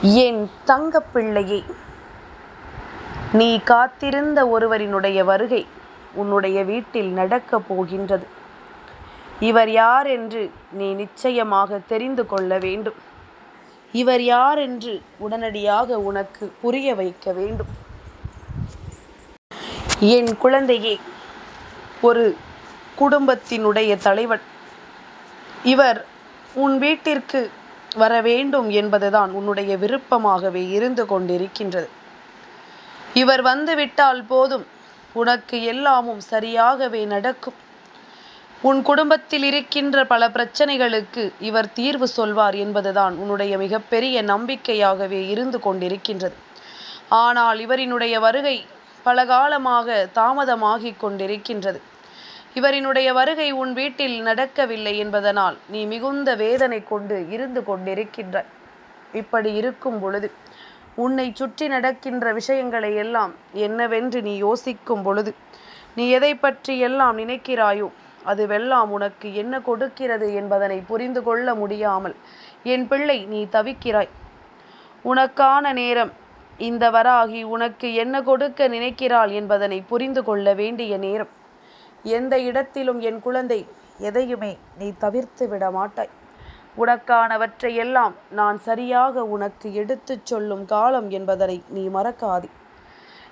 என் தங்கப்பிள்ளையே நீ காத்திருந்த ஒருவரினுடைய வருகை உன்னுடைய வீட்டில் நடக்கப் போகின்றது. இவர் யார் என்று நீ நிச்சயமாக தெரிந்து கொள்ள வேண்டும். இவர் யார் என்று உடனடியாக உனக்கு புரிய வைக்க வேண்டும். என் குழந்தையே ஒரு குடும்பத்தினுடைய தலைவன். இவர் உன் வீட்டிற்கு வர வேண்டும் என்பதுதான் உன்னுடைய விருப்பமாகவே இருந்து கொண்டிருக்கின்றது. இவர் வந்துவிட்டால் போதும். உனக்கு எல்லாமும் சரியாகவே நடக்கும். உன் குடும்பத்தில் இருக்கின்ற பல பிரச்சனைகளுக்கு இவர் தீர்வு சொல்வார் என்பதுதான் உன்னுடைய மிகப்பெரிய நம்பிக்கையாகவே இருந்து கொண்டிருக்கின்றது. ஆனால் இவரினுடைய வருகை பல காலமாக தாமதமாகிக் கொண்டிருக்கின்றது. இவரினுடைய வருகை உன் வீட்டில் நடக்கவில்லை என்பதனால் நீ மிகுந்த வேதனை கொண்டு இருந்து கொண்டிருக்கின்றாய். இப்படி இருக்கும் பொழுது உன்னை சுற்றி நடக்கின்ற விஷயங்களை எல்லாம் என்னவென்று நீ யோசிக்கும் பொழுது நீ எதை பற்றி எல்லாம் நினைக்கிறாயோ அதுவெல்லாம் உனக்கு என்ன கொடுக்கிறது என்பதனை புரிந்து கொள்ள முடியாமல் என் பிள்ளை நீ தவிக்கிறாய். உனக்கான நேரம் இந்த வராகி உனக்கு என்ன கொடுக்க நினைக்கிறாள் என்பதனை புரிந்து கொள்ள வேண்டிய நேரம். எந்த இடத்திலும் என் குழந்தை எதையுமே நீ தவிர்த்து விட மாட்டாய். உனக்கானவற்றை எல்லாம் நான் சரியாக உனக்கு எடுத்துச் சொல்லும் காலம் என்பதனை நீ மறக்காதே.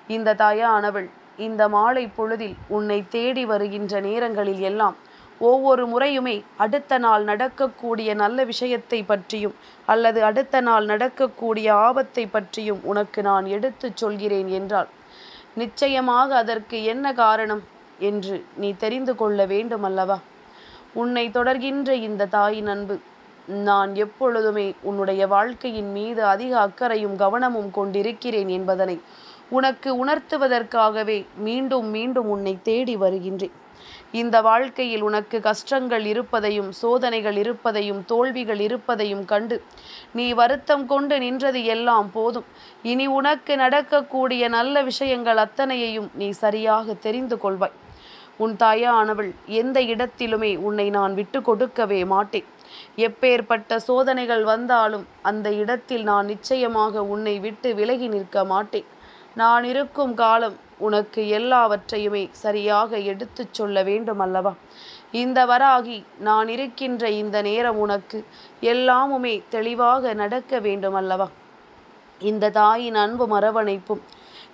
இந்த தாயானவள் இந்த மாலை பொழுதில் உன்னை தேடி வருகின்ற நேரங்களில் எல்லாம் ஒவ்வொரு முறையுமே அடுத்த நாள் நடக்கக்கூடிய நல்ல விஷயத்தை பற்றியும் அல்லது அடுத்த நாள் நடக்கக்கூடிய ஆபத்தை பற்றியும் உனக்கு நான் எடுத்துச் சொல்கிறேன் என்றால் நிச்சயமாக அதற்கு என்ன காரணம்? என்று நீ தெரிந்து கொள்ள வேண்டும் அல்லவா உன்னை தொடர்கின்ற இந்த தாயின் அன்பு நான் எப்பொழுதுமே உன்னுடைய வாழ்க்கையின் மீது அதிக அக்கறையும் கவனமும் கொண்டிருக்கிறேன் என்பதனை உனக்கு உணர்த்துவதற்காகவே மீண்டும் மீண்டும் உன்னை தேடி வருகின்றேன். இந்த வாழ்க்கையில் உனக்கு கஷ்டங்கள் இருப்பதையும் சோதனைகள் இருப்பதையும் தோல்விகள் இருப்பதையும் கண்டு நீ வருத்தம் கொண்டு நின்றது எல்லாம் போதும். இனி உனக்கு நடக்கக்கூடிய நல்ல விஷயங்கள் அத்தனையையும் நீ சரியாக தெரிந்து கொள்வாய். உன் தாயானவள் எந்த இடத்திலுமே உன்னை நான் விட்டு கொடுக்கவே மாட்டேன். எப்பேற்பட்ட சோதனைகள் வந்தாலும் அந்த இடத்தில் நான் நிச்சயமாக உன்னை விட்டு விலகி நிற்க மாட்டேன். நான் இருக்கும் காலம் உனக்கு எல்லாவற்றையுமே சரியாக எடுத்துச் சொல்ல வேண்டும் அல்லவா இந்த வராகி நான் இருக்கின்ற இந்த நேரம் உனக்கு எல்லாமுமே தெளிவாக நடக்க வேண்டும் அல்லவா இந்த தாயின் அன்பு மரவணைப்பும்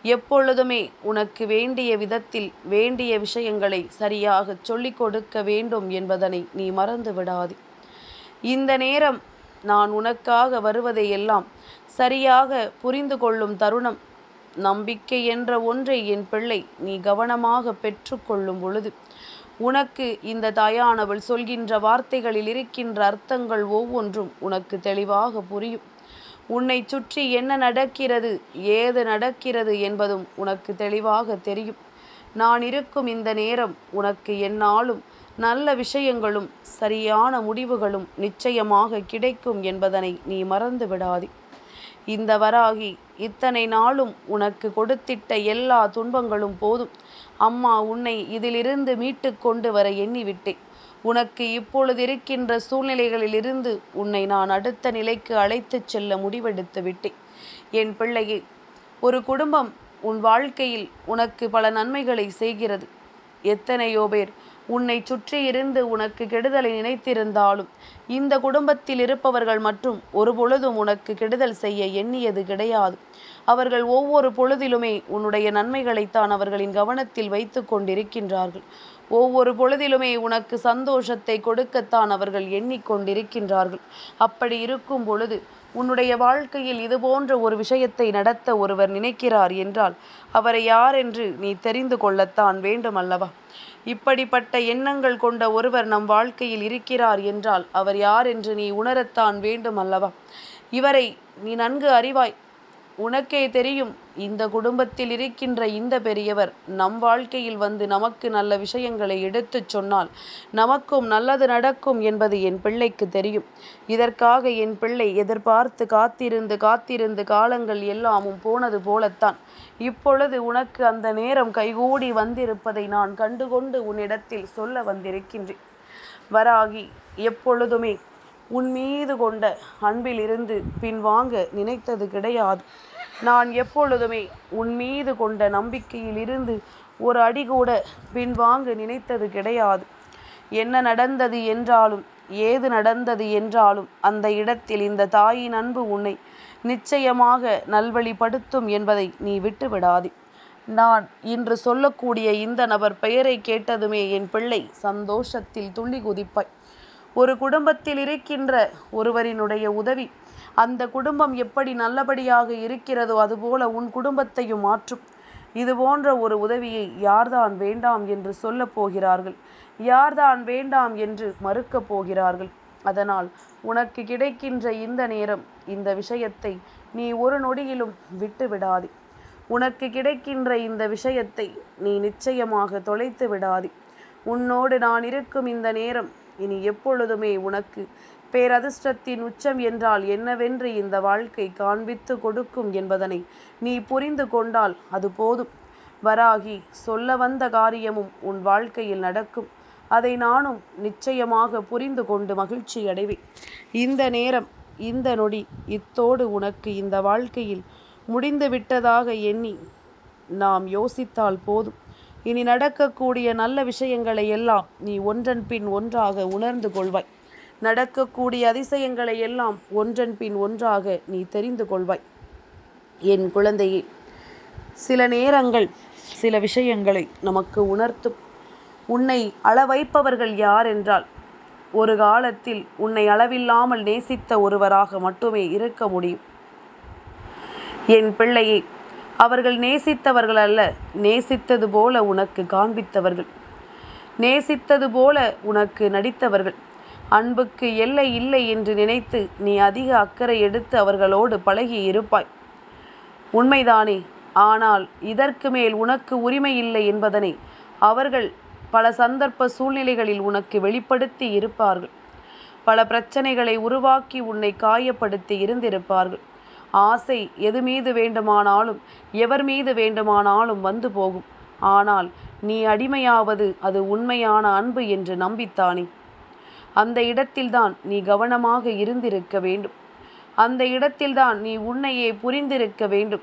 எப்பொழுதுமே உனக்கு வேண்டிய விதத்தில் வேண்டிய விஷயங்களை சரியாக சொல்லிக் கொடுக்க வேண்டும் என்பதனை நீ மறந்து விடாதே. இந்த நேரம் நான் உனக்காக வருவதையெல்லாம் சரியாக புரிந்து கொள்ளும் தருணம் நம்பிக்கை என்ற ஒன்றை என் பிள்ளை நீ கவனமாக பெற்றுக்கொள்ளும் பொழுது உனக்கு இந்த தாயானவள் சொல்கின்ற வார்த்தைகளில் இருக்கின்ற அர்த்தங்கள் ஒவ்வொன்றும் உனக்கு தெளிவாக புரியும். உன்னை சுற்றி என்ன நடக்கிறது ஏது நடக்கிறது என்பதும் உனக்கு தெளிவாக தெரியும். நான் இருக்கும் இந்த நேரம் உனக்கு என்னாலும் நல்ல விஷயங்களும் சரியான முடிவுகளும் நிச்சயமாக கிடைக்கும் என்பதனை நீ மறந்து விடாதே. இந்த வராகி இத்தனை நாளும் உனக்கு கொடுத்திட்ட எல்லா துன்பங்களும் போதும். அம்மா உன்னை இதிலிருந்து மீட்டு கொண்டு வர எண்ணிவிட்டேன். உனக்கு இப்பொழுது இருக்கின்ற சூழ்நிலைகளிலிருந்து உன்னை நான் அடுத்த நிலைக்கு அழைத்துச் செல்ல முடிவெடுத்து விட்டேன். என் பிள்ளையே ஒரு குடும்பம் உன் வாழ்க்கையில் உனக்கு பல நன்மைகளை செய்கிறது. எத்தனையோ பேர் உன்னை சுற்றி இருந்து உனக்கு கெடுதலை நினைத்திருந்தாலும் இந்த குடும்பத்தில் இருப்பவர்கள் மற்றும் ஒரு பொழுதும் உனக்கு கெடுதல் செய்ய எண்ணியது கிடையாது. அவர்கள் ஒவ்வொரு பொழுதிலுமே உன்னுடைய நன்மைகளைத்தான் அவர்களின் கவனத்தில் வைத்து கொண்டிருக்கின்றார்கள். ஒவ்வொரு பொழுதிலுமே உனக்கு சந்தோஷத்தை கொடுக்கத்தான் அவர்கள் எண்ணிக்கொண்டிருக்கின்றார்கள் அப்படி இருக்கும் பொழுது உன்னுடைய வாழ்க்கையில் இது போன்ற ஒரு விஷயத்தை நடத்த ஒருவர் நினைக்கிறார் என்றால் அவரை யார் என்று நீ தெரிந்து கொள்ளத்தான் வேண்டும் அல்லவா? இப்படிப்பட்ட எண்ணங்கள் கொண்ட ஒருவர் நம் வாழ்க்கையில் இருக்கிறார் என்றால் அவர் யார் என்று நீ உணரத்தான் வேண்டும் அல்லவா? இவரை நீ நன்கு அறிவாய். உனக்கே தெரியும் இந்த குடும்பத்தில் இருக்கின்ற இந்த பெரியவர் நம் வாழ்க்கையில் வந்து நமக்கு நல்ல விஷயங்களை எடுத்துச் சொன்னால் நமக்கும் நல்லது நடக்கும் என்பது என் பிள்ளைக்கு தெரியும். இதற்காக என் பிள்ளை எதிர்பார்த்து காத்திருந்து காத்திருந்து காலங்கள் எல்லாமும் போனது போலத்தான். இப்பொழுது உனக்கு அந்த நேரம் கைகூடி வந்திருப்பதை நான் கண்டுகொண்டு உன்னிடத்தில் சொல்ல வந்திருக்கின்றேன். வராகி எப்பொழுதுமே உன் மீது கொண்ட அன்பிலிருந்து பின்வாங்க நினைத்தது கிடையாது. நான் எப்பொழுதுமே உன் மீது கொண்ட நம்பிக்கையில் இருந்து ஒரு அடி கூட பின்வாங்க நினைத்தது கிடையாது. என்ன நடந்தது என்றாலும் ஏது நடந்தது என்றாலும் அந்த இடத்தில் இந்த தாயின் அன்பு உன்னை நிச்சயமாக நல்வழிப்படுத்தும் என்பதை நீ விட்டு விடாதே நான் இன்று சொல்லக்கூடிய இந்த நபர் பெயரை கேட்டதுமே என் பிள்ளை சந்தோஷத்தில் துள்ளி குதிப்பாய். ஒரு குடும்பத்தில் இருக்கின்ற ஒருவரினுடைய உதவி அந்த குடும்பம் எப்படி நல்லபடியாக இருக்கிறதோ அதுபோல உன் குடும்பத்தையும் மாற்றும். இது போன்ற ஒரு உதவியை யார்தான் வேண்டாம் என்று சொல்லப் போகிறார்கள்? யார்தான் வேண்டாம் என்று மறுக்கப் போகிறார்கள்? அதனால் உனக்கு கிடைக்கின்ற இந்த நேரம் இந்த விஷயத்தை நீ ஒரு நொடியிலும் விட்டு விடாதே. உனக்கு கிடைக்கின்ற இந்த விஷயத்தை நீ நிச்சயமாக தொலைத்து விடாதே. உன்னோடு நான் இருக்கும் இந்த நேரம் இனி எப்பொழுதுமே உனக்கு பேரதிர்ஷ்டத்தின் உச்சம் என்றால் என்னவென்று இந்த வாழ்க்கை காண்பித்து கொடுக்கும் என்பதனை நீ புரிந்து கொண்டால் அது போதும். வராகி சொல்ல வந்த காரியமும் உன் வாழ்க்கையில் நடக்கும். அதை நானும் நிச்சயமாக புரிந்து கொண்டு மகிழ்ச்சி அடைவேன். இந்த நேரம் இந்த நொடி இத்தோடு உனக்கு இந்த வாழ்க்கையில் முடிந்து விட்டதாக எண்ணி நாம் யோசித்தால் போதும். இனி நடக்கக்கூடிய நல்ல விஷயங்களை எல்லாம் நீ ஒன்றன் பின் ஒன்றாக உணர்ந்து கொள்வாய். நடக்கக்கூடிய அதிசயங்களை எல்லாம் ஒன்றன் பின் ஒன்றாக நீ தெரிந்து கொள்வாய். என் குழந்தையே சில நேரங்கள் சில விஷயங்களை நமக்கு உணர்த்தும். உன்னை அளவைப்பவர்கள் யார் என்றால் ஒரு காலத்தில் உன்னை அளவில்லாமல் நேசித்த ஒருவராக மட்டுமே இருக்க முடியும். என் பிள்ளையை அவர்கள் நேசித்தவர்கள் அல்ல நேசித்தது போல உனக்கு காண்பித்தவர்கள். நேசித்தது போல உனக்கு நடித்தவர்கள். அன்புக்கு எல்லை இல்லை என்று நினைத்து நீ அதிக அக்கறை எடுத்து அவர்களோடு பழகி இருப்பாய். உண்மைதானே ஆனால் இதற்கு மேல் உனக்கு உரிமை இல்லை என்பதனை அவர்கள் பல சந்தர்ப்ப சூழ்நிலைகளில் உனக்கு வெளிப்படுத்தி இருப்பார்கள். பல பிரச்சனைகளை உருவாக்கி உன்னை காயப்படுத்தி இருந்திருப்பார்கள். ஆசை எது மீது வேண்டுமானாலும் எவர் மீது வேண்டுமானாலும் வந்து போகும். ஆனால் நீ அடிமையாவது அது உண்மையான அன்பு என்று நம்பித்தானே? அந்த இடத்தில்தான் நீ கவனமாக இருந்திருக்க வேண்டும். அந்த இடத்தில்தான் நீ உன்னையே புரிந்திருக்க வேண்டும்.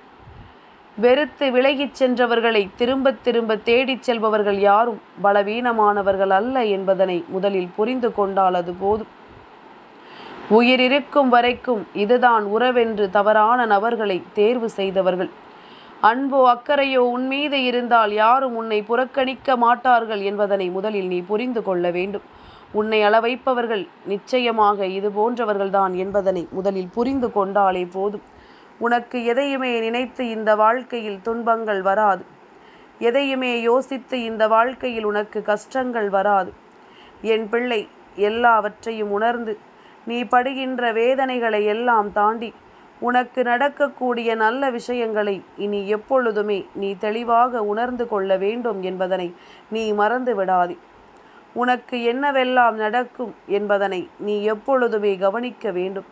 வெறுத்து விலகிச் சென்றவர்களை திரும்ப திரும்ப தேடிச் செல்பவர்கள் யாரும் பலவீனமானவர்கள் அல்ல என்பதனை முதலில் புரிந்து கொண்டால் அது போதும். உயிர் இருக்கும் வரைக்கும் இதுதான் உறவென்று தவறான நபர்களை தேர்வு செய்தவர்கள். அன்போ அக்கறையோ உன்மீது இருந்தால் யாரும் உன்னை புறக்கணிக்க மாட்டார்கள் என்பதனை முதலில் நீ புரிந்து கொள்ள வேண்டும். உன்னை அளவைப்பவர்கள் நிச்சயமாக இது போன்றவர்கள்தான் என்பதனை முதலில் புரிந்து கொண்டாலே போதும். உனக்கு எதையுமே நினைத்து இந்த வாழ்க்கையில் துன்பங்கள் வராது. எதையுமே யோசித்து இந்த வாழ்க்கையில் உனக்கு கஷ்டங்கள் வராது. என் பிள்ளை எல்லாவற்றையும் உணர்ந்து நீ படுகின்ற வேதனைகளை எல்லாம் தாண்டி உனக்கு நடக்கக்கூடிய நல்ல விஷயங்களை இனி எப்பொழுதுமே நீ தெளிவாக உணர்ந்து கொள்ள வேண்டும் என்பதனை நீ மறந்து விடாதே. உனக்கு என்னவெல்லாம் நடக்கும் என்பதனை நீ எப்பொழுதுமே கவனிக்க வேண்டும்.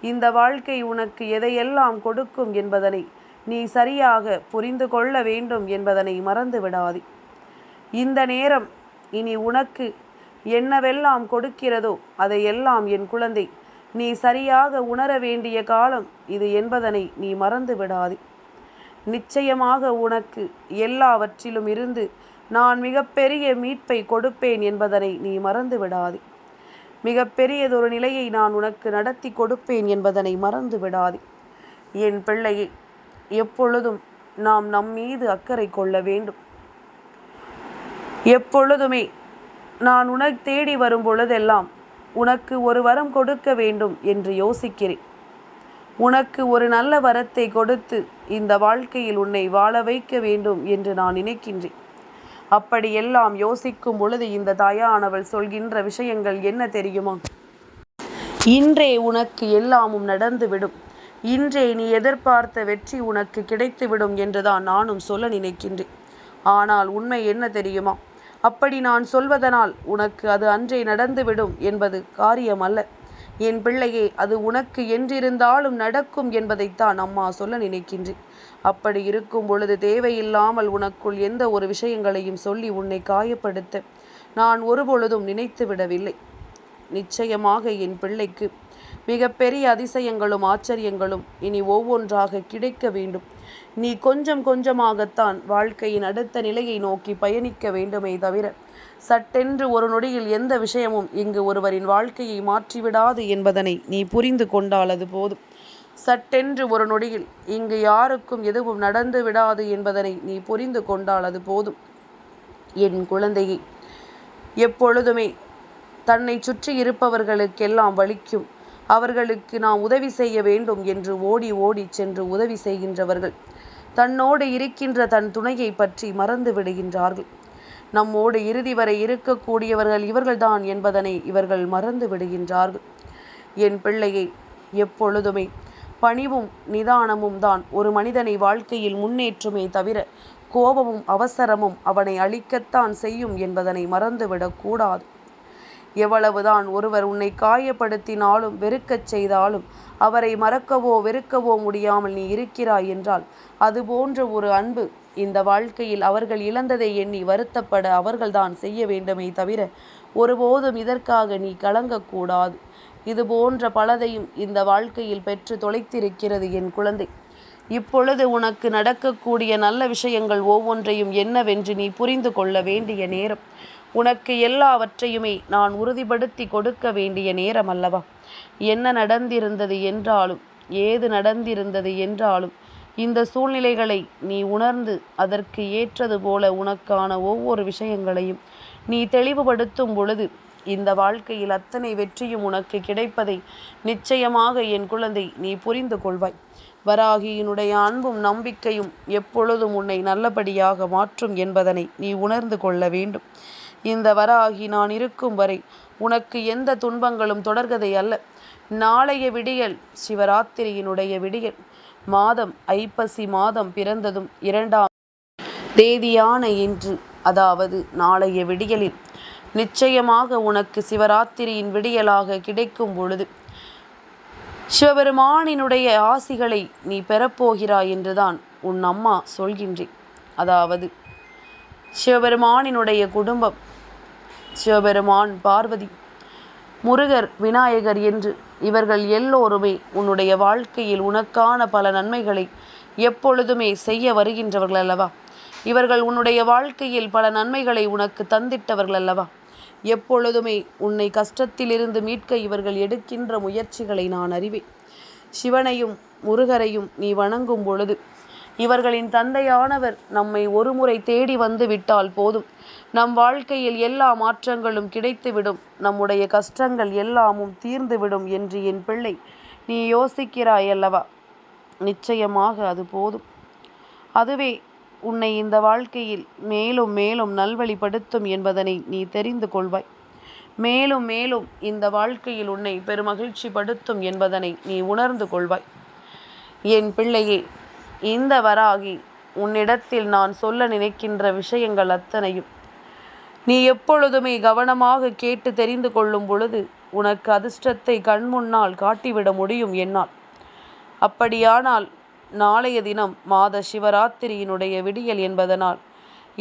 இந்த வாழ்க்கை உனக்கு எதையெல்லாம் கொடுக்கும் என்பதனை நீ சரியாக புரிந்து கொள்ள வேண்டும் என்பதனை மறந்து விடாதே. இந்த நேரம் இனி உனக்கு என்னவெல்லாம் கொடுக்கிறதோ அதையெல்லாம் என் குழந்தை நீ சரியாக உணர வேண்டிய காலம் இது என்பதனை நீ மறந்து விடாதே. நிச்சயமாக உனக்கு எல்லாவற்றிலும் இருந்து நான் மிகப்பெரிய மீட்பை கொடுப்பேன் என்பதனை நீ மறந்து விடாதே. மிகப்பெரியதொரு நிலையை நான் உனக்கு நடத்தி கொடுப்பேன் என்பதனை மறந்து விடாதே. என் பிள்ளையை எப்பொழுதும் நாம் நம் மீது அக்கறை கொள்ள வேண்டும். எப்பொழுதுமே நான் உனக்கு தேடி வரும் பொழுதெல்லாம் உனக்கு ஒரு வரம் கொடுக்க வேண்டும் என்று யோசிக்கிறேன். உனக்கு ஒரு நல்ல வரத்தை கொடுத்து இந்த வாழ்க்கையில் உன்னை வாழ வைக்க வேண்டும் என்று நான் நினைக்கின்றேன். அப்படி எல்லாம் யோசிக்கும் பொழுது இந்த தாயானவள் சொல்கின்ற விஷயங்கள் என்ன தெரியுமா? இன்றே உனக்கு எல்லாமும் நடந்துவிடும். இன்றே நீ எதிர்பார்த்த வெற்றி உனக்கு கிடைத்துவிடும் என்றுதான் நானும் சொல்ல நினைக்கின்றேன். ஆனால் உண்மை என்ன தெரியுமா? அப்படி நான் சொல்வதனால் உனக்கு அது அன்றே நடந்துவிடும் என்பது காரியம் அல்ல என் பிள்ளையே அது உனக்கு என்றிருந்தாலும் நடக்கும் என்பதைத்தான் அம்மா சொல்ல நினைக்கின்றேன். அப்படி இருக்கும் பொழுது தேவையில்லாமல் உனக்குள் எந்த ஒரு விஷயங்களையும் சொல்லி உன்னை காயப்படுத்த நான் ஒருபொழுதும் நினைத்து விடவில்லை நிச்சயமாக என் பிள்ளைக்கு மிகப்பெரிய அதிசயங்களும் ஆச்சரியங்களும் இனி ஒவ்வொன்றாக கிடைக்க வேண்டும். நீ கொஞ்சம் கொஞ்சமாகத்தான் வாழ்க்கையின் அடுத்த நிலையை நோக்கி பயணிக்க வேண்டுமே தவிர சட்டென்று ஒரு நொடியில் எந்த விஷயமும் இங்கு ஒருவரின் வாழ்க்கையை மாற்றிவிடாது என்பதனை நீ புரிந்து கொண்டாலது போதும். சட்டென்று ஒரு நொடியில் இங்கு யாருக்கும் எதுவும் நடந்து விடாது என்பதனை நீ புரிந்து கொண்டால் அது போதும். என் குழந்தையை எப்பொழுதுமே தன்னை சுற்றி இருப்பவர்களுக்கெல்லாம் வலிக்கும் அவர்களுக்கு நாம் உதவி செய்ய வேண்டும் என்று ஓடி ஓடி சென்று உதவி செய்கின்றவர்கள். தன்னோடு இருக்கின்ற தன் துணையை பற்றி மறந்து விடுகின்றார்கள். நம்மோடு இறுதி வரை இருக்கக்கூடியவர்கள் இவர்கள்தான் என்பதனை இவர்கள் மறந்து விடுகின்றார்கள். என் பிள்ளையை எப்பொழுதுமே பணிவும் நிதானமும் தான் ஒரு மனிதனை வாழ்க்கையில் முன்னேற்றுமே தவிர கோபமும் அவசரமும் அவனை அழிக்கத்தான் செய்யும் என்பதனை மறந்துவிடக்கூடாது. எவ்வளவுதான் ஒருவர் உன்னை காயப்படுத்தினாலும் வெறுக்கச் செய்தாலும் அவரை மறக்கவோ வெறுக்கவோ முடியாமல் நீ இருக்கிறாய் என்றால் அது போன்ற ஒரு அன்பு இந்த வாழ்க்கையில் அவர்கள் இழந்ததை எண்ணி வருத்தப்பட அவர்கள்தான் செய்ய வேண்டுமே தவிர ஒருபோதும் இதற்காக நீ கலங்கக்கூடாது. இது போன்ற பலதையும் இந்த வாழ்க்கையில் பெற்று தொலைத்திருக்கிறது என் குழந்தை. இப்பொழுது உனக்கு நடக்கக்கூடிய நல்ல விஷயங்கள் ஒவ்வொன்றையும் என்னவென்று நீ புரிந்து கொள்ள வேண்டிய நேரம். உனக்கு எல்லாவற்றையுமே நான் உறுதிப்படுத்தி கொடுக்க வேண்டிய நேரம் அல்லவா? என்ன நடந்திருந்தது என்றாலும் ஏது நடந்திருந்தது என்றாலும் இந்த சூழ்நிலைகளை நீ உணர்ந்து அதற்கு ஏற்றது போல உனக்கான ஒவ்வொரு விஷயங்களையும் நீ தெளிவுபடுத்தும் பொழுது இந்த வாழ்க்கையில் அத்தனை வெற்றியும் உனக்கு கிடைப்பதை நிச்சயமாக என் குழந்தை நீ புரிந்து கொள்வாய். வராகியினுடைய அன்பும் நம்பிக்கையும் எப்பொழுதும் உன்னை நல்லபடியாக மாற்றும் என்பதனை நீ உணர்ந்து கொள்ள வேண்டும். இந்த வராகி நான் இருக்கும் வரை உனக்கு எந்த துன்பங்களும் தொடர்கதை அல்ல. நாளைய விடியல் சிவராத்திரியினுடைய விடியல். மாதம் ஐப்பசி மாதம் பிறந்ததும் இரண்டாம் தேதியான இன்று அதாவது நாளைய விடியலில். நிச்சயமாக உனக்கு சிவராத்திரியின் விடியலாக கிடைக்கும் பொழுது சிவபெருமானினுடைய ஆசிகளை நீ பெறப்போகிறாய் என்றுதான் உன் அம்மா சொல்கின்றேன் அதாவது சிவபெருமானினுடைய குடும்பம் சிவபெருமான் பார்வதி முருகர் விநாயகர் என்று இவர்கள் எல்லோருமே உன்னுடைய வாழ்க்கையில் உனக்கான பல நன்மைகளை எப்பொழுதுமே செய்ய வருகின்றவர்கள் அல்லவா? இவர்கள் உன்னுடைய வாழ்க்கையில் பல நன்மைகளை உனக்கு தந்திட்டவர்கள் அல்லவா? எப்பொழுதுமே உன்னை கஷ்டத்திலிருந்து மீட்க இவர்கள் எடுக்கின்ற முயற்சிகளை நான் அறிவேன். சிவனையும் முருகரையும் நீ வணங்கும் பொழுது இவர்களின் தந்தையானவர் நம்மை ஒருமுறை தேடி வந்து விட்டால் போதும். நம் வாழ்க்கையில் எல்லா மாற்றங்களும் கிடைத்துவிடும். நம்முடைய கஷ்டங்கள் எல்லாமும் தீர்ந்துவிடும் என்று என் பிள்ளை நீ யோசிக்கிறாய் அல்லவா நிச்சயமாக அது போதும். அதுவே உன்னை இந்த வாழ்க்கையில் மேலும் மேலும் நல்வழிப்படுத்தும் என்பதனை நீ தெரிந்து கொள்வாய். மேலும் மேலும் இந்த வாழ்க்கையில் உன்னை பெருமகிழ்ச்சி படுத்தும் என்பதனை நீ உணர்ந்து கொள்வாய். என் பிள்ளையே இந்த வராகி உன்னிடத்தில் நான் சொல்ல நினைக்கின்ற விஷயங்கள் அத்தனையும் நீ எப்பொழுதுமே கவனமாக கேட்டு தெரிந்து கொள்ளும் பொழுது உனக்கு அதிர்ஷ்டத்தை கண்முன்னால் காட்டிவிட முடியும் என்னால். அப்படியானால் நாளைய தினம் மாத சிவராத்திரியினுடைய விடியல் என்பதனால்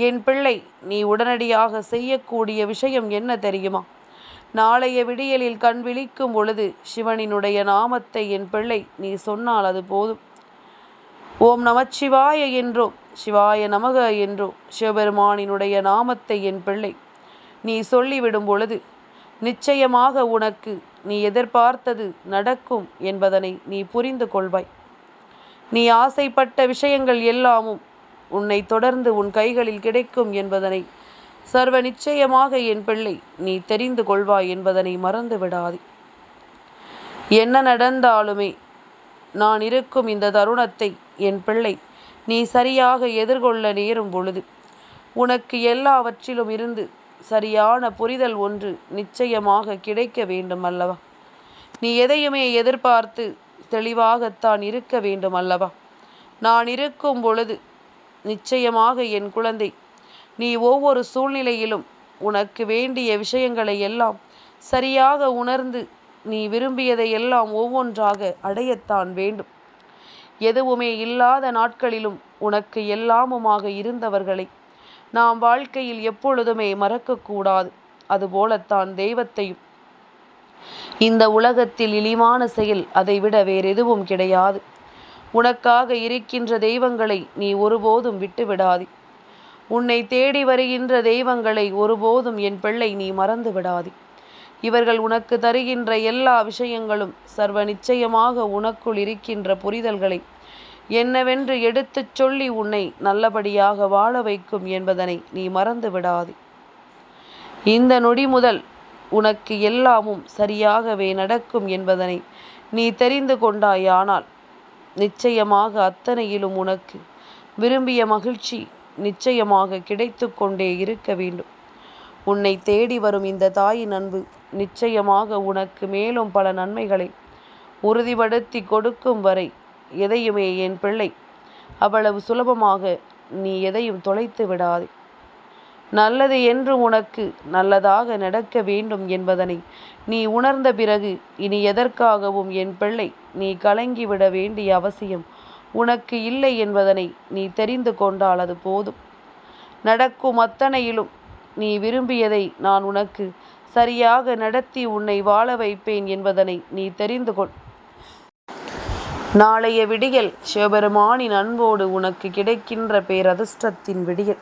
என் பிள்ளை நீ உடனடியாக செய்யக்கூடிய விஷயம் என்ன தெரியுமா? நாளைய விடியலில் கண் விழிக்கும் பொழுது சிவனினுடைய நாமத்தை என் பிள்ளை நீ சொன்னால் அது போதும். ஓம் நமச்சிவாய என்றோ சிவாய நமக என்றோ சிவபெருமானினுடைய நாமத்தை என் பிள்ளை நீ சொல்லிவிடும் பொழுது நிச்சயமாக உனக்கு நீ எதிர்பார்த்தது நடக்கும் என்பதனை நீ புரிந்து கொள்வாய். நீ ஆசைப்பட்ட விஷயங்கள் எல்லாமும் உன்னை தொடர்ந்து உன் கைகளில் கிடைக்கும் என்பதனை சர்வ நிச்சயமாக என் பிள்ளை நீ தெரிந்து கொள்வாய் என்பதனை மறந்து விடாதே. என்ன நடந்தாலுமே நான் இருக்கும் இந்த தருணத்தை என் பிள்ளை நீ சரியாக எதிர்கொள்ள நேரும் பொழுது உனக்கு எல்லாவற்றிலும் இருந்து சரியான புரிதல் ஒன்று நிச்சயமாக கிடைக்க வேண்டும் அல்லவா? நீ எதையுமே எதிர்பார்த்து தெளிவாகத்தான் இருக்க வேண்டும் அல்லவா? நான் இருக்கும் பொழுது நிச்சயமாக என் குழந்தை நீ ஒவ்வொரு சூழ்நிலையிலும் உனக்கு வேண்டிய விஷயங்களை எல்லாம் சரியாக உணர்ந்து நீ விரும்பியதை எல்லாம் ஒவ்வொன்றாக அடையத்தான் வேண்டும். எதுவுமே இல்லாத நாட்களிலும் உனக்கு எல்லாமுமாக இருந்தவர்களை நாம் வாழ்க்கையில் எப்பொழுதுமே மறக்கக்கூடாது. அதுபோலத்தான் தெய்வத்தையும் இந்த உலகத்தில் இழிவான செயல் அதைவிட வேறெதுவும் கிடையாது. உனக்காக இருக்கின்ற தெய்வங்களை நீ ஒருபோதும் விட்டுவிடாதே. உன்னை தேடி வருகின்ற தெய்வங்களை ஒருபோதும் என் பிள்ளை நீ மறந்து விடாதே. இவர்கள் உனக்கு தருகின்ற எல்லா விஷயங்களும் சர்வ நிச்சயமாக உனக்குள் இருக்கின்ற புரிதல்களை என்னவென்று எடுத்துச் சொல்லி உன்னை நல்லபடியாக வாழ வைக்கும் என்பதனை நீ மறந்து விடாதே. இந்த நொடி முதல் உனக்கு எல்லாமும் சரியாகவே நடக்கும் என்பதனை நீ தெரிந்து கொண்டாயானால் நிச்சயமாக அத்தனையிலும் உனக்கு விரும்பிய மகிழ்ச்சி நிச்சயமாக கிடைத்து கொண்டே இருக்க வேண்டும். உன்னை தேடி வரும் இந்த தாயின் அன்பு நிச்சயமாக உனக்கு மேலும் பல நன்மைகளை உறுதிப்படுத்தி கொடுக்கும் வரை எதையுமே என் பிள்ளை அவ்வளவு சுலபமாக நீ எதையும் தொலைத்து விடாதே. நல்லது என்று உனக்கு நல்லதாக நடக்க வேண்டும் என்பதனை நீ உணர்ந்த பிறகு இனி எதற்காகவும் என் பிள்ளை நீ கலங்கிவிட வேண்டிய அவசியம் உனக்கு இல்லை என்பதனை நீ தெரிந்து கொண்டால் அது போதும். நடக்கும் அத்தனையிலும் நீ விரும்பியதை நான் உனக்கு சரியாக நடத்தி உன்னை வாழ வைப்பேன் என்பதனை நீ தெரிந்து கொள். நாளைய விடியல் சிவபெருமானின் அன்போடு உனக்கு கிடைக்கின்ற பேரதிர்ஷ்டத்தின் விடியல்.